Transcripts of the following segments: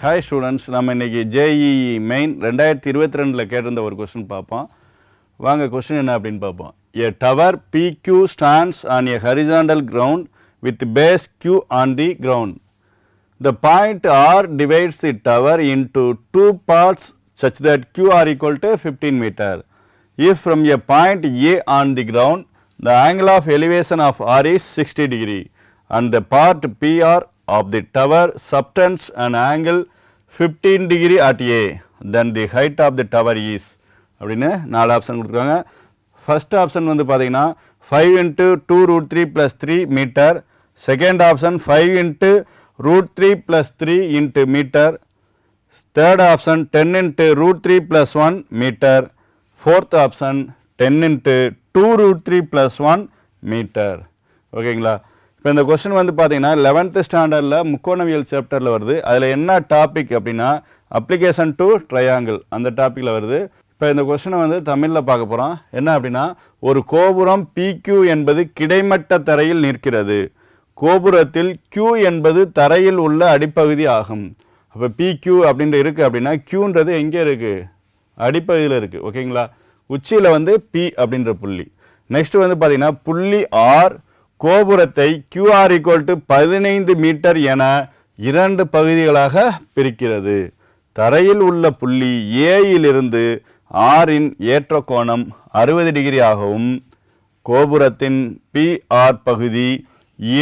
Hi students நம்ம இன்றைக்கி JEE main ரெண்டாயிரத்தி இருபத்தி ரெண்டில் கேட்டிருந்த ஒரு கொஸ்டின் பார்ப்போம் வாங்க கொஸ்டின் என்ன அப்படின்னு பார்ப்போம் a tower P PQ stands on a horizontal ground with base Q on the ground the point R divides the tower into two parts such that Q R equal to fifteen metre if from a point A on the ground the angle of elevation of R is sixty degree and the part PR of the tower subtends an angle 15 degree at A, then the height of the tower is அப்படின்னு நாலு option கொடுத்துருக்காங்க. First option வந்து பார்த்தீங்கன்னா five into two root three plus three metre second option five into root three plus three into metre third option ten into root three plus one metre fourth option ten into two root three plus one metre ஓகேங்களா இப்போ இந்த question வந்து பார்த்தீங்கன்னா eleventh ஸ்டாண்டர்டில் முக்கோணவியல் சாப்டரில் வருது. அதில் என்ன டாபிக் அப்படின்னா அப்ளிகேஷன் டு ட்ரையாங்கிள் அந்த டாப்பிக்கில் வருது. இப்போ இந்த கொஸ்டினை வந்து தமிழில் பார்க்க போகிறோம் என்ன அப்படின்னா ஒரு கோபுரம் பிக்யூ என்பது கிடைமட்ட தரையில் நிற்கிறது. கோபுரத்தில் கியூ என்பது தரையில் உள்ள அடிப்பகுதி ஆகும். அப்போ பிக்யூ அப்படின்ற இருக்குது அப்படின்னா கியூன்றது எங்கே இருக்குது அடிப்பகுதியில் இருக்குது ஓகேங்களா? உச்சியில் வந்து பி அப்படின்ற புள்ளி. நெக்ஸ்ட் வந்து பார்த்தீங்கன்னா புள்ளி ஆர் கோபுரத்தை QR ஈக்குவல் டு பதினைந்து மீட்டர் என இரண்டு பகுதிகளாக பிரிக்கிறது. தரையில் உள்ள புள்ளி ஏயிலிருந்து ஆரின் ஏற்ற கோணம் அறுபது டிகிரி ஆகவும் கோபுரத்தின் பிஆர் பகுதி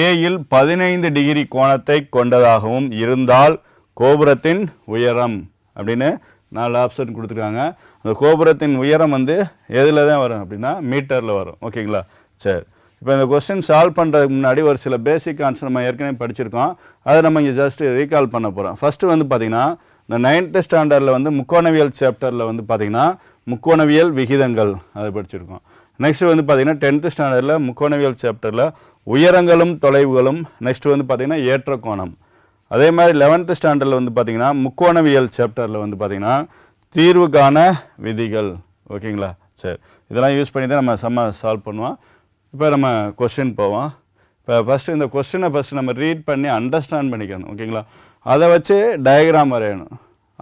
ஏயில் பதினைந்து டிகிரி கோணத்தை கொண்டதாகவும் இருந்தால் கோபுரத்தின் உயரம் அப்படின்னு நாலு ஆப்ஷன் கொடுத்துருக்காங்க. அந்த கோபுரத்தின் உயரம் வந்து எதில் தான் வரும் அப்படின்னா மீட்டரில் வரும். ஓகேங்களா சரி. இப்போ இந்த கொஸ்டின் சால்வ் பண்ணுறதுக்கு முன்னாடி ஒரு சில பேசிக் ஆன்சர் நம்ம ஏற்கனவே படிச்சிருக்கோம். அதை நம்ம இங்கே ஜஸ்ட் ரீகால் பண்ண போகிறோம் ஃபஸ்ட்டு வந்து பார்த்திங்கன்னா இந்த நைன்த்து ஸ்டாண்டர்டில் வந்து முக்கோணவியல் சாப்டரில் வந்து பார்த்திங்கன்னா முக்கோணவியல் விகிதங்கள். அதை படிச்சிருக்கோம். நெக்ஸ்ட் வந்து பார்த்திங்கன்னா டென்த்து ஸ்டாண்டர்டில் முக்கோணவியல் சாப்டரில் உயரங்களும் தொலைவுகளும் நெக்ஸ்ட் வந்து பார்த்திங்கன்னா ஏற்ற கோணம். அதே மாதிரி லெவன்த்து ஸ்டாண்டர்டில் வந்து பார்த்திங்கன்னா முக்கோணவியல் சாப்டரில் வந்து பார்த்திங்கன்னா தீர்வுக்கான விதிகள். ஓகேங்களா சரி. இதெல்லாம் யூஸ் பண்ணி தான் நம்ம செம்ம சால்வ் பண்ணுவோம். இப்போ நம்ம கொஸ்டின் போவோம். இப்போ ஃபஸ்ட்டு இந்த கொஸ்டினை ஃபஸ்ட்டு நம்ம ரீட் பண்ணி அண்டர்ஸ்டாண்ட் பண்ணிக்கணும் ஓகேங்களா அதை வச்சு டயக்ராம் வரையணும்.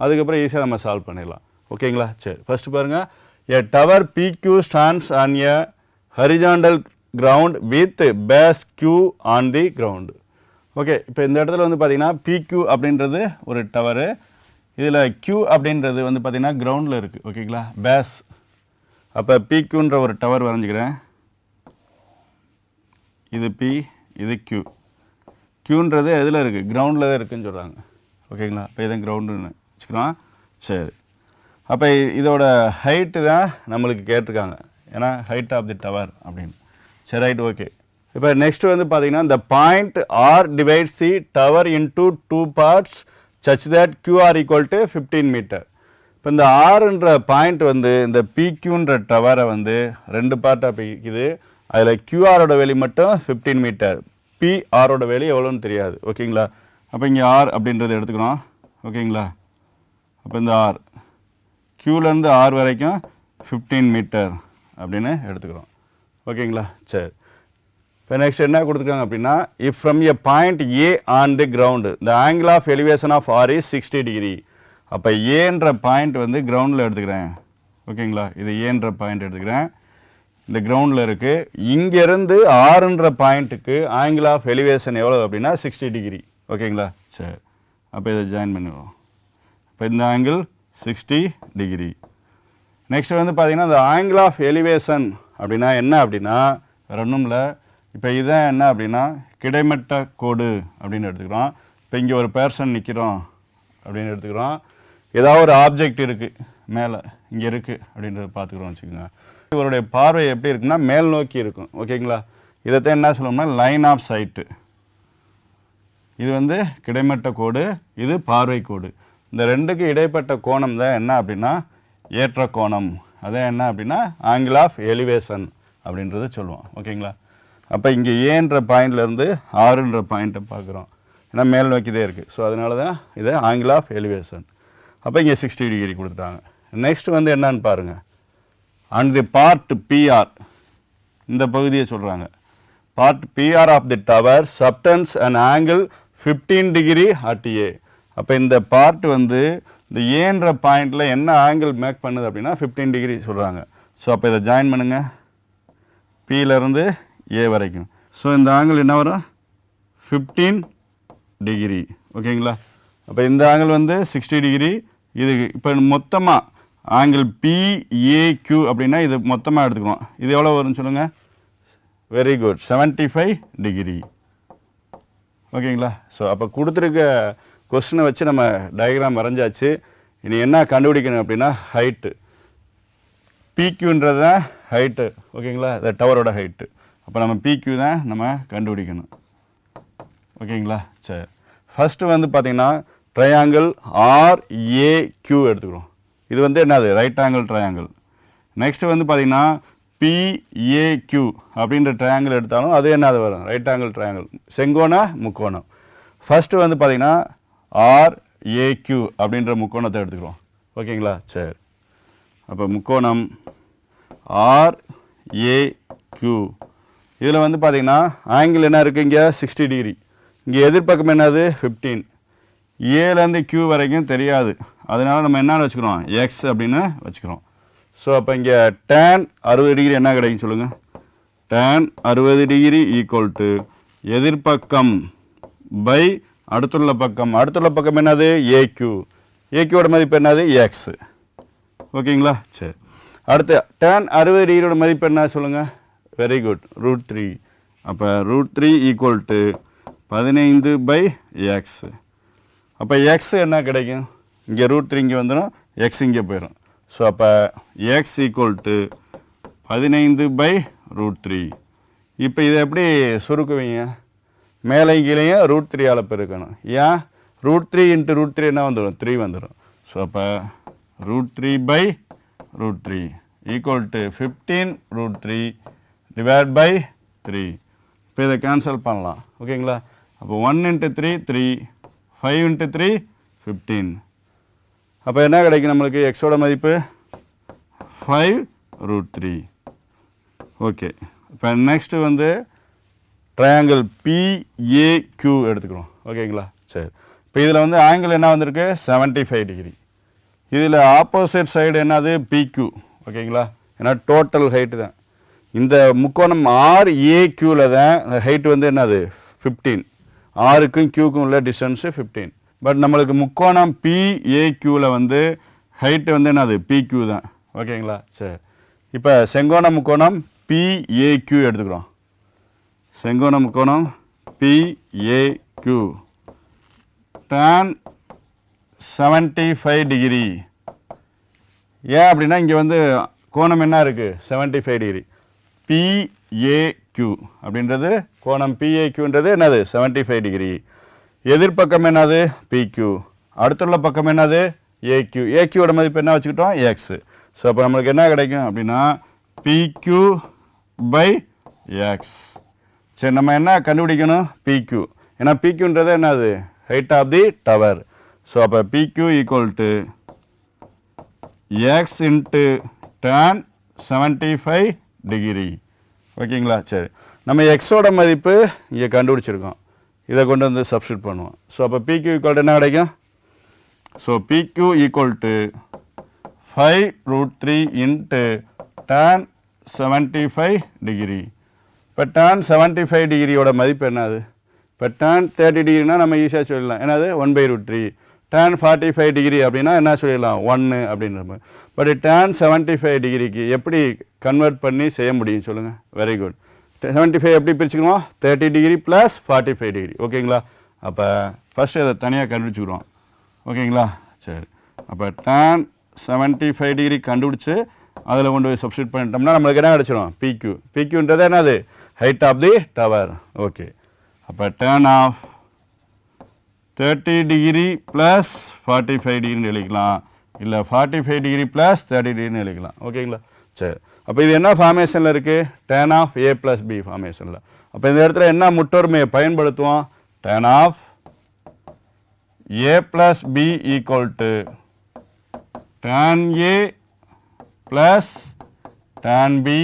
அதுக்கப்புறம் ஈஸியாக நம்ம சால்வ் பண்ணிடலாம். ஓகேங்களா சரி. ஃபஸ்ட்டு பாருங்கள் a tower PQ stands on a horizontal ground with base Q on the ground okay இப்போ இந்த இடத்துல வந்து பார்த்தீங்கன்னா பிக்யூ அப்படின்றது ஒரு டவரு இதில் கியூ அப்படின்றது வந்து பார்த்தீங்கன்னா கிரவுண்டில் இருக்குது ஓகேங்களா பேஸ் அப்போ பிக்யூன்ற ஒரு டவர் வரைஞ்சிக்கிறேன். இது P இது Q. க்யூன்றது எதில் இருக்குது கிரவுண்டில் தான் இருக்குன்னு சொல்கிறாங்க ஓகேங்களா இப்போ இதான் கிரவுண்டுன்னு வச்சுக்கலாம். சரி. அப்போ இதோட ஹைட்டு தான் நம்மளுக்கு கேட்டிருக்காங்க. ஏன்னா ஹைட் ஆஃப் தி டவர் அப்படின்னு. சரி ரைட் ஓகே இப்போ நெக்ஸ்ட் வந்து பார்த்தீங்கன்னா இந்த point R divides the tower into two parts such that QR equal to fifteen metre இப்போ இந்த ஆறுன்ற பாயிண்ட் வந்து இந்த பிக்யூன்ற டவரை வந்து ரெண்டு பார்ட்டாக பிரிக்குது. அதில் கியூஆரோட வெளி மட்டும் ஃபிஃப்டீன் மீட்டர் பிஆரோட வெளி எவ்வளோன்னு தெரியாது. ஓகேங்களா அப்போ இங்கே ஆர் அப்படின்றத எடுத்துக்கணும். ஓகேங்களா அப்போ இந்த ஆர் க்யூலேருந்து ஆர் வரைக்கும் ஃபிஃப்டீன் மீட்டர் அப்படின்னு எடுத்துக்கிறோம். ஓகேங்களா சரி. இப்போ நெக்ஸ்ட் என்ன கொடுத்துருக்காங்க அப்படின்னா if from a point A on the ground the angle of elevation of R is sixty degree அப்போ ஏன்ற பாயிண்ட் வந்து கிரவுண்டில் எடுத்துக்கிறேன். ஓகேங்களா இது ஏன்ற பாயிண்ட் எடுத்துக்கிறேன். இந்த கிரவுண்டில் இருக்குது இங்கேருந்து ஆறுன்ற பாயிண்ட்டுக்கு ஆங்கிள் ஆஃப் எலிவேஷன் எவ்வளோ அப்படின்னா சிக்ஸ்டி டிகிரி ஓகேங்களா? சரி. அப்போ இதை ஜாயின் பண்ணுவோம் இப்போ இந்த ஆங்கிள் சிக்ஸ்டி டிகிரி நெக்ஸ்ட் வந்து பார்த்திங்கன்னா இந்த ஆங்கிள் ஆஃப் எலிவேஷன் அப்படின்னா என்ன அப்படின்னா வேற ஒன்றும் இல்லை இப்போ இதான் என்ன அப்படின்னா கிடைமட்ட கோடு அப்படின்னு எடுத்துக்கிறோம். இப்போ இங்கே ஒரு பேர்சன் நிற்கிறோம் அப்படின்னு எடுத்துக்கிறோம். ஏதாவது ஒரு ஆப்ஜெக்ட் இருக்குது மேலே இங்கே இருக்குது அப்படின்றத பார்த்துக்கிறோம் வச்சுக்கோங்க. இவருடைய பார்வை எப்படி இருக்குன்னா மேல் நோக்கி இருக்கும். ஓகேங்களா இதைத்தான் என்ன சொல்லணும்னா லைன் ஆஃப் சைட்டு இது வந்து கிடைமட்ட கோடு இது பார்வை கோடு. இந்த ரெண்டுக்கு இடைப்பட்ட கோணம் தான் என்ன அப்படின்னா ஏற்ற கோணம். அதான் என்ன அப்படின்னா ஆங்கிள் ஆஃப் எலிவேஷன் அப்படின்றத சொல்லுவோம். ஓகேங்களா அப்போ இங்கே ஏன்ற பாயிண்ட்லேருந்து ஆறுன்ற பாயிண்ட்டை பார்க்குறோம். ஏன்னா மேல் நோக்கிதே இருக்குது ஸோ அதனால தான் இது ஆங்கிள் ஆஃப் எலிவேஷன் அப்போ இங்கே சிக்ஸ்டி டிகிரி கொடுத்துட்டாங்க. நெக்ஸ்ட் வந்து என்னன்னு பாருங்கள் அண்ட் தி பார்ட் பிஆர் இந்த பகுதியை சொல்கிறாங்க part PR of the tower subtends and angle fifteen degree at A அப்போ இந்த பார்ட் வந்து இந்த ஏன்ற பாயிண்டில் என்ன ஆங்கிள் மேக் பண்ணுது அப்படின்னா ஃபிஃப்டீன் டிகிரி சொல்கிறாங்க ஸோ அப்போ இதை ஜாயின் பண்ணுங்கள் பியிலேருந்து ஏ வரைக்கும். ஸோ இந்த ஆங்கிள் என்ன வரும்? ஃபிஃப்டீன் டிகிரி ஓகேங்களா அப்போ இந்த ஆங்கிள் வந்து சிக்ஸ்டி டிகிரி இது இப்போ மொத்தமாக ஆங்கிள் பிஏக்யூ அப்படின்னா இது மொத்தமாக எடுத்துக்குவோம் இது எவ்வளோ வரும்னு சொல்லுங்கள் வெரி குட் 75 ஃபைவ் டிகிரி ஓகேங்களா? ஸோ அப்போ கொடுத்துருக்க கொஸ்டினை வச்சு நம்ம டயக்ராம் வரைஞ்சாச்சு. இனி என்ன கண்டுபிடிக்கணும் அப்படின்னா ஹைட்டு பிக்யூன்றது தான் ஹைட்டு ஓகேங்களா? இந்த டவரோட ஹைட்டு அப்போ நம்ம பிக்யூ தான் நம்ம கண்டுபிடிக்கணும். ஓகேங்களா? சரி. ஃபஸ்ட்டு வந்து பார்த்திங்கன்னா ட்ரையாங்கிள் ஆர்ஏக்யூ எடுத்துக்கிறோம். இது வந்து என்னது? ரைட் ஆங்கிள் ட்ரையாங்கிள் நெக்ஸ்ட்டு வந்து பார்த்தீங்கன்னா பிஏக்யூ அப்படின்ற ட்ரையாங்கிள் எடுத்தாலும் அது என்னது வரும்? ரைட் ஆங்கிள் ட்ரையாங்கிள் செங்கோணா முக்கோணம். ஃபஸ்ட்டு வந்து பார்த்தீங்கன்னா ஆர்ஏக்யூ அப்படின்ற முக்கோணத்தை எடுத்துக்கிறோம். ஓகேங்களா? சரி. அப்போ முக்கோணம் ஆர்ஏக்யூ இதில் வந்து பார்த்தீங்கன்னா ஆங்கிள் என்ன இருக்குது இங்கே? சிக்ஸ்டி டிகிரி இங்கே எதிர்பக்கம் என்னது? ஃபிஃப்டீன் ஏலேருந்து கியூ வரைக்கும் தெரியாது. அதனால் நம்ம என்ன வச்சுக்கிறோம்? எக்ஸ் அப்படின்னு வச்சுக்கிறோம். ஸோ அப்போ இங்கே டேன் அறுபது டிகிரி என்ன கிடைக்கும் சொல்லுங்கள் டேன் அறுபது டிகிரி ஈக்குவல் டு எதிர்பக்கம் பை அடுத்துள்ள பக்கம். அடுத்துள்ள பக்கம் என்னது? ஏக்யூ ஏக்யூவோட மதிப்பு என்னது? எக்ஸ் ஓகேங்களா? சரி. அடுத்து டேன் அறுபது டிகிரியோட மதிப்பு என்ன சொல்லுங்கள் வெரி குட் ரூட் த்ரீ அப்போ ரூட் த்ரீ ஈக்குவல் டு பதினைந்து பை எக்ஸ் அப்போ எக்ஸ் என்ன கிடைக்கும்? இங்கே ரூட் த்ரீ இங்கே வந்துடும் எக்ஸ் இங்கே போயிடும் ஸோ அப்போ எக்ஸ் ஈக்குவல் டு பதினைந்து பை ரூட் த்ரீ இப்போ இதை எப்படி சுருக்குவீங்க? மேலே கீழேயும் ரூட் த்ரீயால் பெருக்கணும். ஏன்? Root three into root three என்ன வந்துடும் த்ரீ வந்துடும் ஸோ அப்போ root three by root three equal to fifteen root three divide by three இப்போ இதை கேன்சல் பண்ணலாம். ஓகேங்களா அப்போ one into three three five into three fifteen அப்போ என்ன கிடைக்கும் நம்மளுக்கு? எக்ஸோட மதிப்பு ஃபைவ் ரூட் த்ரீ ஓகே இப்போ நெக்ஸ்ட்டு வந்து ட்ரையாங்கிள் பிஏக்யூ எடுத்துக்கிறோம். ஓகேங்களா சரி. இப்போ இதில் வந்து ஆங்கிள் என்ன வந்திருக்கு? 75 ஃபைவ் டிகிரி இதில் ஆப்போசிட் சைடு என்னது? பிக்யூ ஓகேங்களா ஏன்னா டோட்டல் ஹைட்டு தான். இந்த முக்கோணம் ஆர் ஏக்யூவில் தான் ஹைட்டு வந்து என்னது? ஃபிஃப்டீன் ஆருக்கும் க்யூக்கும் உள்ள டிஸ்டன்ஸு ஃபிஃப்டீன் பட் நம்மளுக்கு முக்கோணம் பிஏக்யூவில் வந்து ஹைட்டு வந்து என்னது? பிக்யூ தான். ஓகேங்களா சரி. இப்போ செங்கோண முக்கோணம் பிஏக்யூ எடுத்துக்கிறோம். செங்கோண முக்கோணம் PAQ tan seventy five degree ஏன் அப்படின்னா இங்கே வந்து கோணம் என்ன இருக்குது 75 ஃபைவ் டிகிரி பிஏக்யூ அப்படின்றது கோணம் பிஏக்யூன்றது என்னது? 75 ஃபைவ் டிகிரி எதிர்ப்பக்கம் என்னது? பிக்யூ அடுத்துள்ள பக்கம் என்னது? ஏக்யூ ஏக்யூவோட மதிப்பு என்ன வச்சுக்கிட்டோம்? எக்ஸ் ஸோ அப்போ நம்மளுக்கு என்ன கிடைக்கும் அப்படின்னா பிக்யூ பை எக்ஸ் சரி நம்ம என்ன கண்டுபிடிக்கணும்? பிக்யூ ஏன்னா பிக்யூன்றது என்னது? Height of the tower so அப்போ PQ equal to x into tan seventy five degree ஓகேங்களா சரி. நம்ம எக்ஸோட மதிப்பு இங்கே கண்டுபிடிச்சிருக்கோம். இதை கொண்டு வந்து சப்ஸ்டியூட் பண்ணுவோம். ஸோ அப்போ பிக்யூ ஈக்குவல் என்ன கிடைக்கும்? So PQ equal to five root three into tan seventy five degree இப்போ டேன் செவன்ட்டி ஃபைவ் டிகிரியோட மதிப்பு என்னது? இப்போ டேன் தேர்ட்டி டிகிரினா நம்ம ஈஸியாக சொல்லிடலாம். என்னது? One by root three tan forty five degree அப்படின்னா என்ன சொல்லிடலாம்? ஒன்று அப்படின்ற மாதிரி. பட் டேன் செவன்ட்டி ஃபைவ் டிகிரிக்கு எப்படி கன்வெர்ட் பண்ணி செய்ய முடியும் சொல்லுங்கள் வெரி குட் செவன்ட்டி ஃபைவ் எப்படி பிரிச்சுக்கணும்? Thirty degree plus forty five degree ஓகேங்களா அப்போ ஃபஸ்ட்டு அதை தனியாக கண்டுபிடிச்சிக்கிறோம். ஓகேங்களா சரி. அப்போ டேன் செவன்ட்டி ஃபைவ் டிகிரி கண்டுபிடிச்சி அதில் கொண்டு போய் சப்ஸ்டியூட் பண்ணிட்டோம்னா நம்மளுக்கு என்ன கிடச்சிடும் பிக்யூ பிக்யூன்றது என்னது? Height of the tower okay அப்போ tan of thirty degree plus forty five டிகிரின்னு எழுதிக்கலாம். இல்லை forty five degree plus thirty டிகிரின்னு எழுதிக்கலாம். ஓகேங்களா சரி. அப்போ இது என்ன ஃபார்மேஷனில் இருக்குது tan of A plus B ஃபார்மேஷனில் அப்போ இந்த இடத்துல என்ன முற்றொருமையை பயன்படுத்துவோம்? Tan of A plus B equal to tan A plus tan B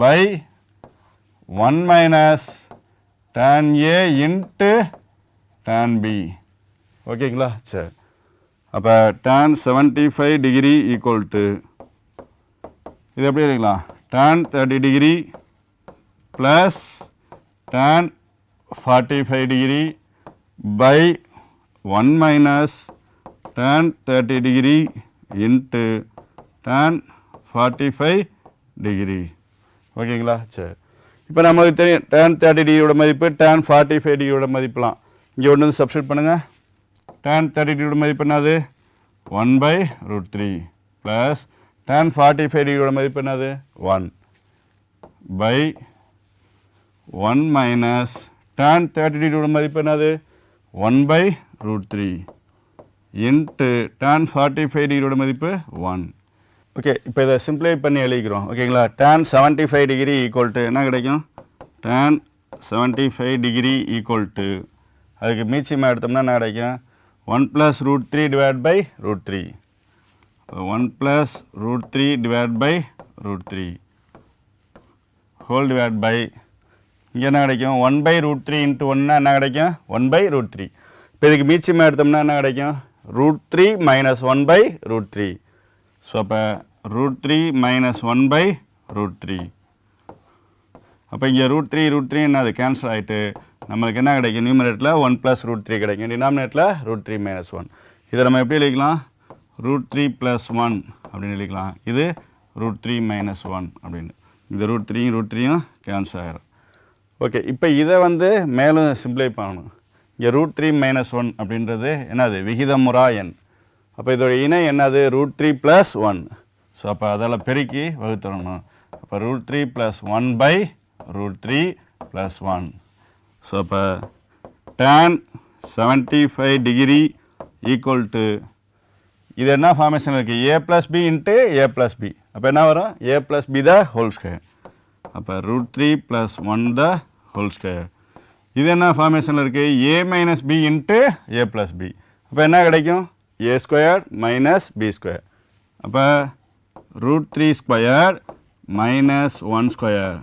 by one minus tan A into tan B ஓகேங்களா சரி. அப்போ tan seventy five degree equal to இது எப்படி எழுதிக்கலாம் tan thirty degree plus tan forty five degree by one minus tan thirty degree into tan forty five degree ஓகேங்களா? சரி. இப்போ நமக்கு தெரியும். tan தேர்ட்டி டிகிரியோட மதிப்பு tan ஃபார்ட்டி ஃபைவ் டிகிரியோட மதிப்புலாம். இங்கே ஒன்று வந்து சப்ஸ்டியூட் பண்ணுங்கள் tan தேர்ட்டி டிகிரியோட மதிப்பு என்னது? One by root three plus tan forty five டிகிரியோட மதிப்பு என்னது? One by one minus tan thirty டிகிரியோட மதிப்பு என்னது? One by root three into tan forty five டிகிரியோட மதிப்பு ஒன் ஓகே இப்போ இதை சிம்ப்ளை பண்ணி எழுதிக்கிறோம். ஓகேங்களா tan seventy five degree equal to என்ன கிடைக்கும்? Tan seventy five degree equal to அதுக்கு மீச்சியமாக எடுத்தோம்னா என்ன கிடைக்கும்? One plus root three divide by root three one plus root three divide by root three. Whole divide by. இங்கே என்ன கிடைக்கும்? One by root three into ஒன்னா என்ன கிடைக்கும்? One by root three. இப்போ இதுக்கு மீச்சமாக எடுத்தோம்னா என்ன கிடைக்கும்? Root three minus one by root three. So அப்போ root three minus one by root three. அப்போ இங்கே ரூட் த்ரீ ரூட் த்ரீ என்னது கேன்சல் ஆகிட்டு நம்மளுக்கு என்ன கிடைக்கும்? நியூமரேட்டில் ஒன் ப்ளஸ் ரூட் த்ரீ கிடைக்கும். டினாமினேட்டில் ரூட் த்ரீ மைனஸ் ஒன். இதை நம்ம எப்படி எழுதிக்கலாம்? ரூட் த்ரீ ப்ளஸ் ஒன் அப்படின்னு எழுதிக்கலாம். இது ரூட் த்ரீ மைனஸ் ஒன் அப்படின்னு. இந்த ரூட் த்ரீயும் ரூட் த்ரீயும் கேன்சல் ஆகிரும் ஓகே இப்போ இதை வந்து மேலும் சிம்ப்ளை பண்ணணும். இங்கே ரூட் த்ரீ மைனஸ் ஒன் அப்படின்றது என்னது? விகிதமுறா எண். அப்போ இதோட இணை என்னது? Root three plus one so அப்போ அதெல்லாம் பெருக்கி வகுத்துடணும். அப்போ root three plus one by root three plus one so அப்போ tan seventy five degree equal to இது என்ன ஃபார்மேஷன் இருக்குது A plus B into A plus B அப்போ என்ன வரும் A plus B the whole square அப்போ root three plus one the whole square இது என்ன ஃபார்மேஷனில் இருக்குது A minus B into A plus B அப்போ என்ன கிடைக்கும் A square minus B square அப்போ root three square minus one square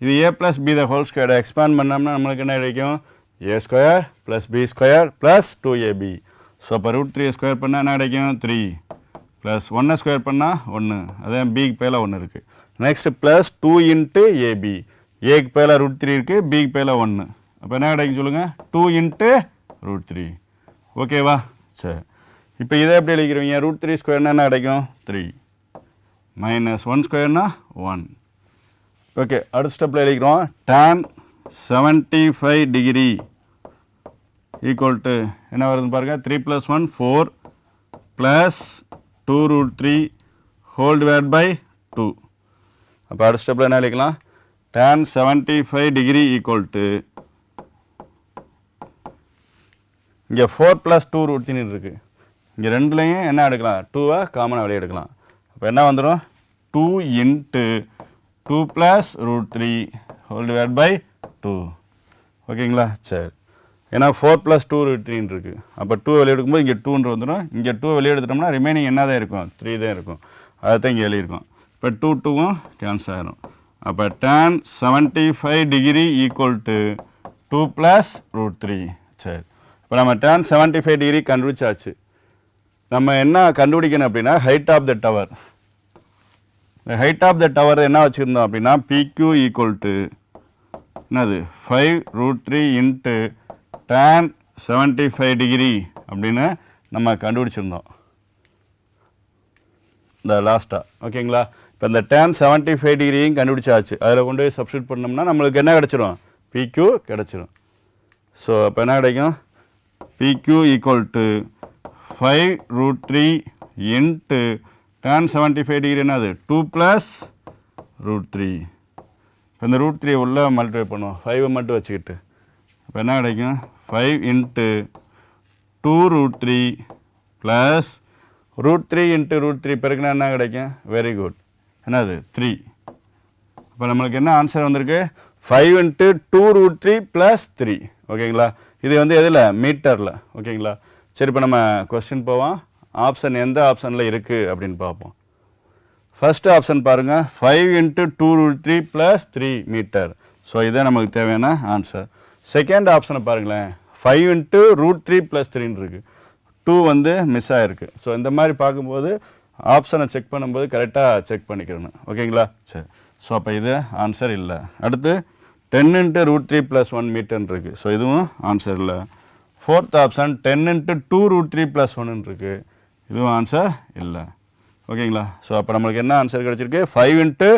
இது A plus B the whole ஸ்கொயரை எக்ஸ்பேண்ட் பண்ணோம்னா நம்மளுக்கு என்ன கிடைக்கும் A square plus B square plus two AB so அப்போ ரூட் த்ரீ ஸ்கொயர் பண்ணால் என்ன கிடைக்கும்? த்ரீ ப்ளஸ் ஒன்னை ஸ்கொயர் பண்ணால் ஒன்று அதே பிக்கு பேல ஒன்று இருக்குது next plus two into AB ஏக்கு பேல ரூட் த்ரீ இருக்குது பிக்கு பேல ஒன்று அப்போ என்ன கிடைக்கும் சொல்லுங்கள் டூ இன்ட்டு ரூட் த்ரீ ஓகேவா சரி. இப்போ இதை எப்படி எழுதிக்கிறீங்க? ரூட் த்ரீ ஸ்கொயர்னா என்ன கிடைக்கும்? த்ரீ மைனஸ் ஒன் ஸ்கொயர்னா ஒன் ஓகே அடுத்த ஸ்டெப்பில் எழுதிக்கிறோம். Tan seventy five degree equal to என்ன வருதுன்னு பாருங்கள் three plus one four plus two root three whole divide by two அப்போ அடுத்த ஸ்டெப்பில் என்ன எழுதிக்கலாம்? Tan seventy five degree equal to இங்கே ஃபோர் ப்ளஸ் டூ ரூட் த்ரீன்னு இருக்குது இங்கே ரெண்டுலேயும் என்ன எடுக்கலாம்? டூவை காமனாக வெளியே எடுக்கலாம். அப்போ என்ன வந்துடும் two into two plus root three whole divide by two ஓகேங்களா சரி. ஏன்னா ஃபோர் ப்ளஸ் டூ த்ரீன்னு இருக்குது அப்போ டூ வெளியே எடுக்கும்போது இங்கே டூன்று வந்துடும். இங்கே டூ வெளியே எடுத்துட்டோம்னா ரிமைனிங் என்ன தான் இருக்கும்? த்ரீ தான் இருக்கும். அதை தான் இங்கே எழுதியிருக்கோம். இப்போ டூ டூவும் கேன்சல் ஆகிரும் அப்போ tan seventy five degree equal to two plus root three சரி. இப்போ நம்ம டேன் செவன்ட்டி ஃபைவ் டிகிரி கண்டுபிடிச்சாச்சு. நம்ம என்ன கண்டுபிடிக்கணும் அப்படின்னா height of the tower height of the tower என்ன வச்சுருந்தோம் அப்படின்னா பிக்யூ ஈக்குவல் டு என்னது? Five root three into tan seventy five degree அப்படின்னு நம்ம கண்டுபிடிச்சிருந்தோம். இந்த லாஸ்ட்டாக ஓகேங்களா இப்போ இந்த டேன் செவன்ட்டி ஃபைவ் டிகிரியும் கண்டுபிடிச்சாச்சு. அதில் கொண்டு போய் சப்ஸ்டியூட் பண்ணோம்னா நம்மளுக்கு என்ன கிடச்சிரும்? பிக்யூ கிடச்சிரும். ஸோ அப்போ என்ன கிடைக்கும்? PQ equal to five root three into tan seventy five degree என்னது? டூ ப்ளஸ் ரூட் த்ரீ இப்போ இந்த ரூட் த்ரீ உள்ளே மல்டிப்ளை பண்ணுவோம். ஃபைவை மட்டும் வச்சுக்கிட்டு. இப்போ என்ன கிடைக்கும்? Five into two root three plus root three into root three பெருக்கினா என்ன கிடைக்கும்? வெரி குட் என்னது? த்ரீ இப்போ நம்மளுக்கு என்ன ஆன்சர் வந்திருக்கு? Five into two root three plus three ஓகேங்களா இது வந்து எதில்? மீட்டரில் ஓகேங்களா சரி இப்போ நம்ம கொஸ்டின் போவோம். ஆப்ஷன் எந்த ஆப்ஷனில் இருக்குது அப்படின்னு பார்ப்போம். ஃபஸ்ட்டு ஆப்ஷன் பாருங்கள் five into two root three plus three meter so இதே நமக்கு தேவையான ஆன்சர் செகண்ட் ஆப்ஷனை பாருங்களேன். Five into root three plus த்ரீன்னு இருக்குது டூ வந்து மிஸ் ஆகிருக்கு ஸோ இந்த மாதிரி பார்க்கும்போது ஆப்ஷனை செக் பண்ணும்போது கரெக்டாக செக் பண்ணிக்கிறணும். ஓகேங்களா சரி. ஸோ அப்போ இது ஆன்சர் இல்லை. அடுத்து ten into root three plus one மீட்டர்னு இருக்குது ஸோ இதுவும் ஆன்சர் இல்லை. Fourth option ten into two root three plus ஒன்னு இருக்குது இதுவும் ஆன்சர் இல்லை. ஓகேங்களா ஸோ அப்போ நம்மளுக்கு என்ன ஆன்சர் கிடச்சிருக்கு? Five into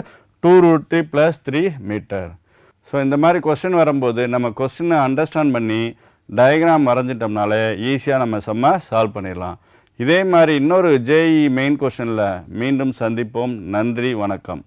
two root three plus three meter so இந்த மாதிரி கொஸ்டின் வரும்போது நம்ம கொஸ்டினை அண்டர்ஸ்டாண்ட் பண்ணி டயக்ராம் வரைஞ்சிட்டோம்னாலே ஈஸியாக நம்ம செம்ம சால்வ் பண்ணிடலாம். இதே மாதிரி இன்னொரு ஜேஇ மெயின் கொஸ்டினில் மீண்டும் சந்திப்போம். நன்றி வணக்கம்.